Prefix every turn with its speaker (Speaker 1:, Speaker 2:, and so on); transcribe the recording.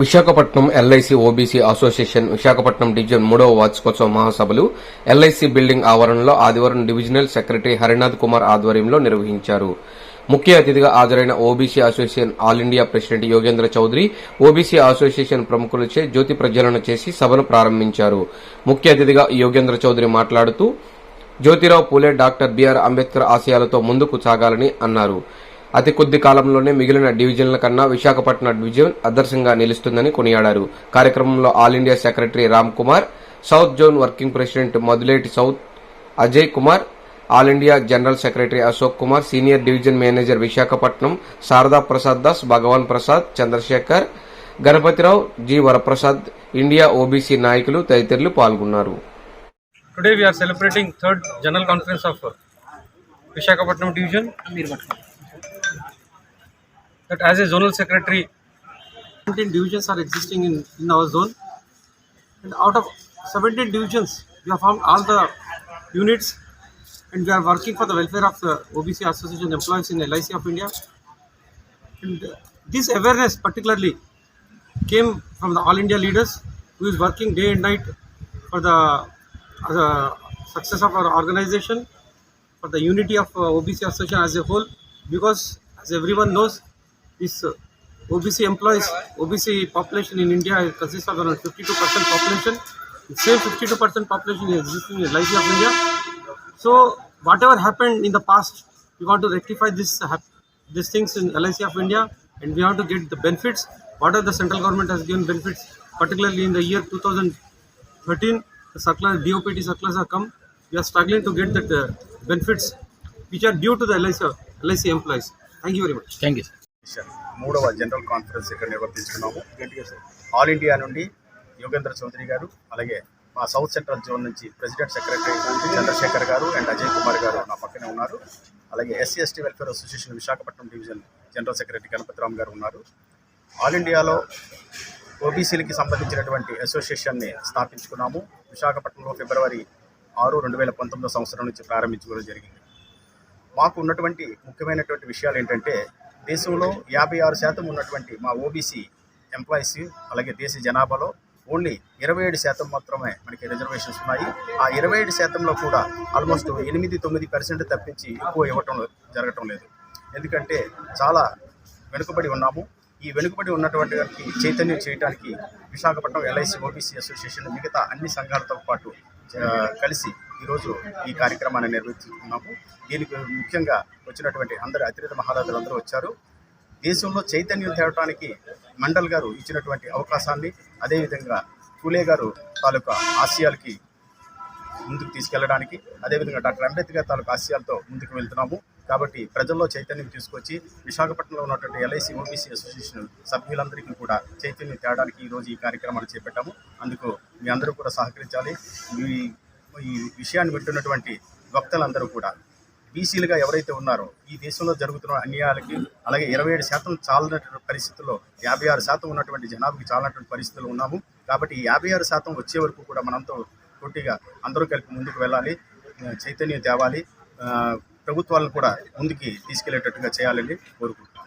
Speaker 1: Visakhapatnam LIC OBC association Visakhapatnam division మూడవ వార్షికోత్సవ మహాసభలు ఎల్ఐసి బిల్డింగ్ ఆవరణలో ఆదివారం డివిజనల్ సెక్రటరీ హరినాథ్ కుమార్ ఆధ్వర్యంలో నిర్వహించారు. ముఖ్య అతిథిగా హాజరైన OBC association all India president Yogendra Chaudhary OBC association ప్రముఖులచే జ్యోతి ప్రజ్వలన చేసి సభను ప్రారంభించారు. ముఖ్య అతిథిగా యోగేంద్ర చౌదరి మాట్లాడుతూ జ్యోతిరావు పూలే డాక్టర్ బీఆర్ అంబేద్కర్ ఆశయాలతో ముందుకు సాగాలని అన్నారు. అతి కొద్ది కాలంలోనే మిగిలిన డివిజన్ల కన్నా విశాఖపట్నం డివిజన్ ఆదర్శంగా నిలుస్తుందని కొనియాడారు. కార్యక్రమంలో all India secretary Ram Kumar south zone working president Madhuleti south Ajay Kumar all India general secretary Ashok Kumar senior division manager Visakhapatnam Sharada Prasad Das Bhagwan Prasad Chandrashekhar Ganapathirao G Varaprasad India OBC నాయకులు తదితరులు పాల్గొన్నారు.
Speaker 2: Are celebrating third general conference of uh, Visakhapatnam division. That as a zonal secretary, 17 divisions are existing in, in our zone. And out of 17 divisions, we have formed all the units and we are working for the welfare of the OBC Association employees in LIC of India. And this awareness particularly came from the All India leaders who is working day and night for the uh, success of our organization, for the unity of uh, OBC association as a whole. Because as everyone knows, this uh, OBC employees, OBC population in India consists of around 52% population. The same 52% population is existing in the life of India. So whatever happened in the past, we want to rectify this uh, these things in LIC of India, and we have to get the benefits. What are the central government has given benefits, particularly in the year 2013, the circular DOPT circulars have come. We are struggling to get the uh, benefits which are due to the LIC, LIC employees. Thank you very much.
Speaker 3: Thank
Speaker 4: you. మూడవ general conference ఇక్కడ నిర్వర్తించుకున్నాము all India నుండి యోగేంద్ర చౌదరి గారు అలాగే మా south central zone నుంచి president secretary Chandrasekhar గారు and Ajay Kumar గారు నా పక్కనే ఉన్నారు. అలాగే SC ST welfare association Visakhapatnam division general secretary Ganapathiram గారు ఉన్నారు. ఆల్ ఇండియాలో ఓబీసీలకి సంబంధించినటువంటి అసోసియేషన్ని స్థాపించుకున్నాము. విశాఖపట్నంలో ఫిబ్రవరి ఆరు రెండు వేల పంతొమ్మిదో సంవత్సరం నుంచి ప్రారంభించుకోవడం జరిగింది. మాకు ఉన్నటువంటి ముఖ్యమైనటువంటి విషయాలు ఏంటంటే దేశంలో యాభై ఆరు శాతం ఉన్నటువంటి మా ఓబీసీ ఎంప్లాయీస్ అలాగే దేశ జనాభాలో ఓన్లీ ఇరవై ఏడు శాతం మాత్రమే మనకి రిజర్వేషన్స్ ఉన్నాయి. ఆ ఇరవై ఏడు శాతంలో కూడా ఆల్మోస్ట్ ఎనిమిది తొమ్మిది పర్సెంట్ తప్పించి ఎక్కువ ఇవ్వటం జరగటం లేదు. ఎందుకంటే చాలా వెనుకబడి ఉన్నాము. ఈ వెనుకబడి ఉన్నటువంటి వారికి చైతన్యం చేయడానికి విశాఖపట్నం ఎల్ఐసి ఓబీసీ అసోసియేషన్ మిగతా అన్ని సంఘాలతో పాటు కలిసి ఈరోజు ఈ కార్యక్రమాన్ని నిర్వహిస్తున్నాము దీనికి ముఖ్యంగా వచ్చినటువంటి అందరు అతిథి మహారాజులందరూ వచ్చారు. దేశంలో చైతన్యం తేవటానికి మండల్ గారు ఇచ్చినటువంటి అవకాశాన్ని అదేవిధంగా కూలే గారు తాలూకా ఆశయాలకి ముందుకు తీసుకెళ్ళడానికి అదేవిధంగా డాక్టర్ అంబేద్కర్ తాలూకు ఆశయాలతో ముందుకు వెళ్తున్నాము. కాబట్టి ప్రజల్లో చైతన్యం తీసుకొచ్చి విశాఖపట్నంలో ఉన్నటువంటి ఎల్ఐసి ఓబీసీ అసోసియేషన్ సభ్యులందరికీ కూడా చైతన్యం తేవడానికి ఈరోజు ఈ కార్యక్రమాలు చేపట్టాము. అందుకు మీ అందరూ కూడా సహకరించాలి. మీ ఈ విషయాన్ని వింటున్నటువంటి వక్తలందరూ కూడా. బీసీలుగా ఎవరైతే ఉన్నారో ఈ దేశంలో జరుగుతున్న అన్యాయాలకి అలాగే ఇరవై ఏడు శాతం చాలినటువంటి పరిస్థితుల్లో యాభై ఆరు శాతం ఉన్నటువంటి జనాభాకి చాలినటువంటి పరిస్థితుల్లో ఉన్నాము. కాబట్టి ఈ యాభై ఆరు శాతం వచ్చే వరకు కూడా మనంతో పోటీగా అందరూ కలిపి ముందుకు వెళ్ళాలి. చైతన్యం తేవాలి. ప్రభుత్వాలను కూడా ముందుకి తీసుకెళ్ళేటట్టుగా చేయాలని కోరుకుంటున్నాను